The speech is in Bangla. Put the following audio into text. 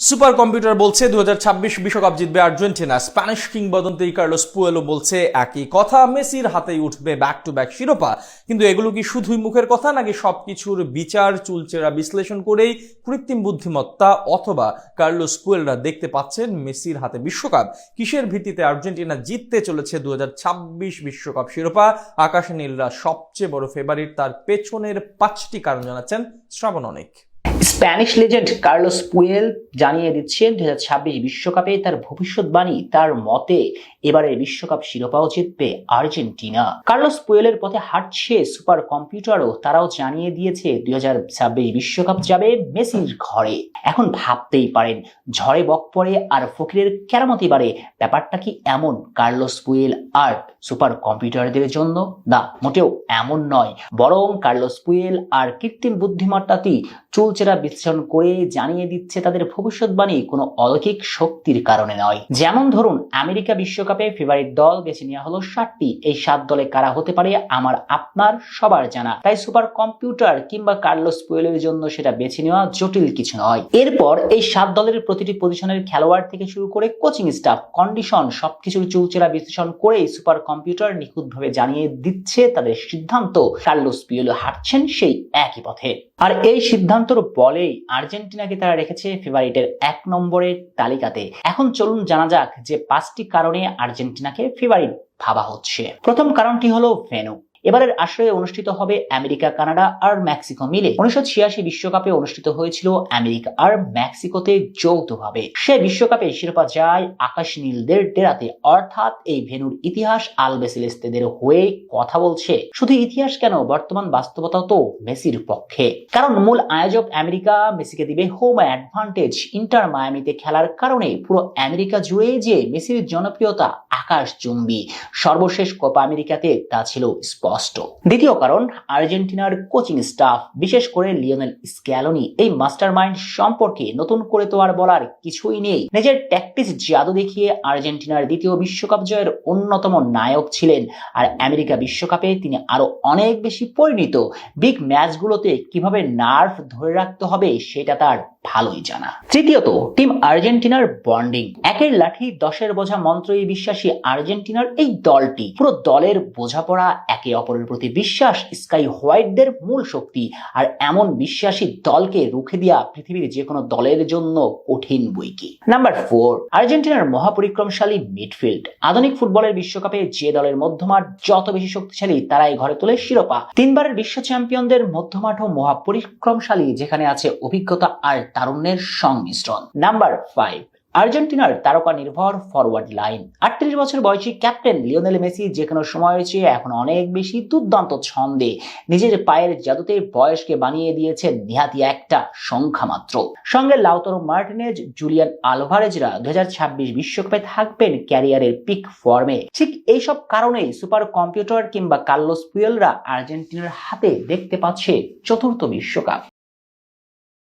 সুপার কম্পিউটার বলছে দু বিশ্বকাপ জিতবে আর্জেন্টিনা। স্প্যানিশ কিংবদন্তি কার্লোস পুয়েলো বলছে একই কথা, মেসির হাতেই উঠবে ব্যাক টু ব্যাক শিরোপা। কিন্তু এগুলো কি শুধুই মুখের কথা নাকি সবকিছুর বিচার, চুলচেরা বিশ্লেষণ করেই কৃত্রিম বুদ্ধিমত্তা অথবা কার্লোস পুয়েলরা দেখতে পাচ্ছেন মেসির হাতে বিশ্বকাপ? কিসের ভিত্তিতে আর্জেন্টিনা জিততে চলেছে দু বিশ্বকাপ শিরোপা? আকাশ নীলরা সবচেয়ে বড় ফেভারিট তার পেছনের পাঁচটি কারণ জানাচ্ছেন শ্রাবণ অনেক। স্প্যানিশ লেজেন্ড কার্লোস পুয়েল জানিয়ে দিচ্ছেন দু বিশ্বকাপে তার ভবিষ্যৎবাণী তার মতে এবারের বিশ্বকাপ শিরোপাও জিতবে আর্জেন্টিনা। কার্লোস পুয়েলের পথে হাঁটছে সুপার কম্পিউটারও, তারাও জানিয়ে দিয়েছে দুই বিশ্বকাপ যাবে মেসির ঘরে। এখন ভাবতেই পারেন, ঝড়ে বক পড়ে আর ফকিরের কেরামতি বাড়ে ব্যাপারটা কি এমন কার্লোস পুয়েল আর সুপার কম্পিউটারদের জন্য? না, মোটেও এমন নয়, বরং কার্লোস পুয়েল আর কৃত্রিম বুদ্ধিমত্তাটি চুলচেরা বিশ্লেষণ করে জানিয়ে দিচ্ছে তাদের ভবিষ্যৎবাণী কোনো অলৌকিক শক্তির কারণে নয়। যেমন ধরুন, আমেরিকা বিশ্বকাপে ফেভারিট দল বেছে নেওয়া হলো সাতটি এই সাত দলে কারা হতে পারে আমার আপনার সবার জানা। তাই সুপার কম্পিউটার কিংবা কার্লোস পুয়েলের জন্য সেটা বেছে নেওয়া জটিল কিছু নয়। এরপর এই সাত দলের প্রতিটি পজিশনের খেলোয়াড় থেকে শুরু করে কোচিং স্টাফ কন্ডিশন সবকিছুর চুলচেরা বিশ্লেষণ করেই সুপার কম্পিউটার নিখুঁতভাবে জানিয়ে দিচ্ছে তাদের সিদ্ধান্ত। কার্লোস পিওলো হাঁটছেন সেই একই পথে। আর এই সিদ্ধান্তর বলেই আর্জেন্টিনাকে তারা রেখেছে ফেভারিটের এক নম্বরের তালিকাতে। এখন চলুন জানা যাক যে পাঁচটি কারণে আর্জেন্টিনাকে ফেভারিট ভাবা হচ্ছে। প্রথম কারণটি হলো ভেনু। এবারের আশ্রয়ে অনুষ্ঠিত হবে আমেরিকা, কানাডা আর মেক্সিকো মিলে। উনিশশো বিশ্বকাপে অনুষ্ঠিত হয়েছিল আমেরিকা আর মেক্সিকোতে যৌথভাবে। সে বিশ্বকাপে শিরোপা যায় আকাশ নীলদের ডেরাতে। অর্থাৎ এই ভেনুর ইতিহাস আলবেসিলেস্তেদের হয়ে কথা বলছে। শুধু ইতিহাস কেন, বর্তমান বাস্তবতা তো মেসির পক্ষে। কারণ মূল আয়োজক আমেরিকা, মেসিকে দিবে হোম অ্যাডভান্টেজ ইন্টার মায়ামিতে খেলার কারণে পুরো আমেরিকা জুড়ে যে মেসির জনপ্রিয়তা আকাশ চুম্বি। সর্বশেষ কোপা আমেরিকাতে তা ছিল স্পষ্ট। দ্বিতীয় কারণ, আর্জেন্টিনার কোচিং স্টাফ, বিশেষ করে লিওনেল স্ক্যালোনি, এই মাস্টার মাইন্ড সম্পর্কে নতুন করে তো আর বলার কিছুই নেই। নিজের ট্যাকটিস জাদু দেখিয়ে আর্জেন্টিনার দ্বিতীয় বিশ্বকাপ জয়ের অন্যতম নায়ক ছিলেন, আর আমেরিকা বিশ্বকাপে তিনি আরও অনেক বেশি পরিণত। বিগ ম্যাচগুলোতে কীভাবে নার্ভ ধরে রাখতে হবে সেটা তার ভালোই জানা। তৃতীয়ত, টিম আর্জেন্টিনার বন্ডিং। একের লাঠি, দশের বোঝা মন্ত্রই বিশ্বাসী আর্জেন্টিনার এই দলটি। পুরো দলের বোঝাপড়া একে অপরের প্রতি বিশ্বাস, স্কাই হোয়াইটদের মূল শক্তি, আর এমন বিশ্বাসী দলকে রুখে দেওয়া পৃথিবীর যে কোনো দলের জন্য কঠিন বই কি? নাম্বার ফোর আর্জেন্টিনার মহাপরিক্রমশালী মিডফিল্ড। আধুনিক ফুটবলের বিশ্বকাপে যে দলের মধ্যমাঠ যত বেশি শক্তিশালী তারাই ঘরে তোলে শিরোপা। তিনবারের বিশ্ব চ্যাম্পিয়নদের মধ্যমাঠও মহাপরিক্রমশালী যেখানে আছে অভিজ্ঞতা আর তারুণ্যের সংমিশ্রণ। নাম্বার ফাইভ আর্জেন্টিনার তারকা নির্ভর ফরওয়ার্ড লাইন আটত্রিশ বছর বয়সী ক্যাপ্টেন লিওনেল মেসি যে কোনো সময় চেয়ে এখন অনেক বেশি দুর্দান্ত ছন্দে। নিজের পায়ের জাদুতে বয়সকে বানিয়ে দিয়েছে নিহাতি একটা সংখ্যা মাত্র। সঙ্গে লাউতরো মার্টিনেজ, জুলিয়ান আলভারেজরা দু বিশ্বকাপে থাকবেন ক্যারিয়ারের পিক ফর্মে ঠিক এইসব কারণেই সুপার কম্পিউটার কিংবা কার্লোস পুয়েলরা আর্জেন্টিনার হাতে দেখতে পাচ্ছে চতুর্থ বিশ্বকাপ।